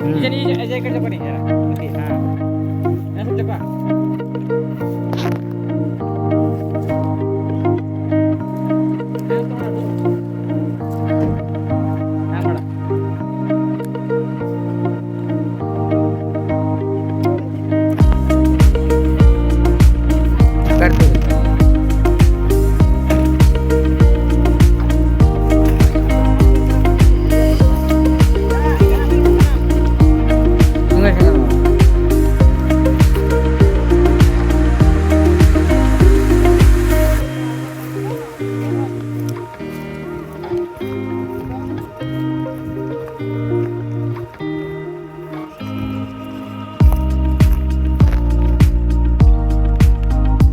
इकडे इकडे पण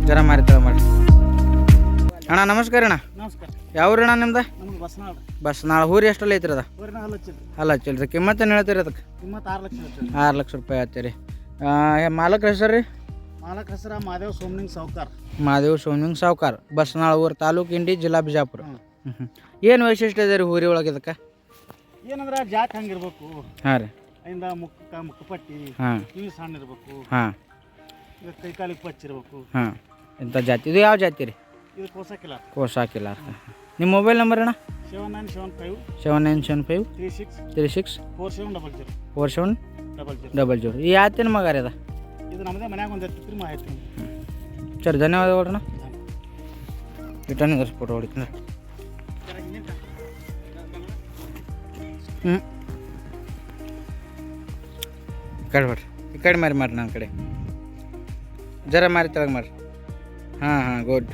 ಜರ ಮಾರಿ ತಳ ಮಾಡಿ ಅಣ್ಣ ನಮಸ್ಕಾರ ಅಣ್ಣ. ನಮಸ್ಕಾರ. ಯಾವ ಅಣ್ಣ ನಿಮ್ದು? ಬಸ್ ನಾಳೆ ಊರಿ ಎಷ್ಟಲ್ಲ ಐತ್ರಿ ಅದ? ಅಲ್ಲ ಹಲಚ್ಚಿದ್ರಿ ಅಲ್ಲ ಚಿಲ್ರಿ ಕಿಮ್ಮತ್ತೇನು ಹೇಳ್ತೀರಿ ಅದಕ್ಕೆ? ಕಿಮ್ಮತ್ತು ಆರು ಲಕ್ಷ ರೂಪಾಯಿ ಹೇಳ್ತೀರಿ ಮಾಲಕ್ರ ಹೆಸರು ರೀ? ಮಾಲಕ ಹೆಸರ ಮಾದೇವ್ ಸೋಮನಿಂಗ್ ಸಾವ್ಕಾರ. ಮಹಾದೇವ್ ಸೋಮನಿಂಗ್ ಸಾವ್ಕಾರ. ಬಸ್ನಾಳ ಊರು ತಾಲೂಕು ಇಂಡಿ ಜಿಲ್ಲಾ ಬಿಜಾಪುರ. ಏನು ವೈಶಿಷ್ಟ್ಯ ಇದೆ ರೀ ಊರಿ ಒಳಗೆ ಇದಕ್ಕೆ? ಏನಂದ್ರೆ ಜಾಕ್ ಹಂಗಿರ್ಬೇಕು ಹಾಂ ರೀ. ಅಯಿಂದ ಮುಖ ಮುಖಪಟ್ಟಿ ಹಾಂ. ಸಣ್ಣ ಇರಬೇಕು. ಹಾಂ. ಇದು ಕೈ ಕಾಲಿಗೆ ಪಚ್ಚಿರ್ಬೇಕು ಹಾಂ. ಇಂಥ ಜಾತಿ? ಇದು ಯಾವ ಜಾತಿ ರೀ? ಇದು ಕೋಸಕ್ಕಿಲ್ಲ ಕೋಸ್ ಹಾಕಿಲ್ಲ ನಿಮ್ಮ ಮೊಬೈಲ್ ನಂಬರ್ ಅಣ್ಣ? Seven nine seven five seven nine seven five three six three six four seven double zero. Four seven double zero. Double zero. ಈ ಯಾತಿನ ಮಗ ರೀ ಅದ? ಇದು ನಮ್ಮದೇ ಮನ್ಯಾಗ ಒಂದು ಎತ್ತಿತ್ರಿ ಮಾಹಿತಿ ಸರಿ ಧನ್ಯವಾದಗಳು ಅಣ್ಣ. ರಿಟರ್ನ್ ಫೋಟೋ ಹೊಡಿತೀನಿ ಹ್ಞೂ ಕಡ್ಬೇಡ್ರಿ ಕಡೆ ಬಿಡ್ರಿ ಈ ಕಡೆ ಮಾರಿ ಮಾರಿ ನನ್ನ ಕಡೆ. ಜರ ಮಾರಿ ತೆಳಗೆ ಮಾರಿ. ಹಾಂ ಹಾಂ ಗುಡ್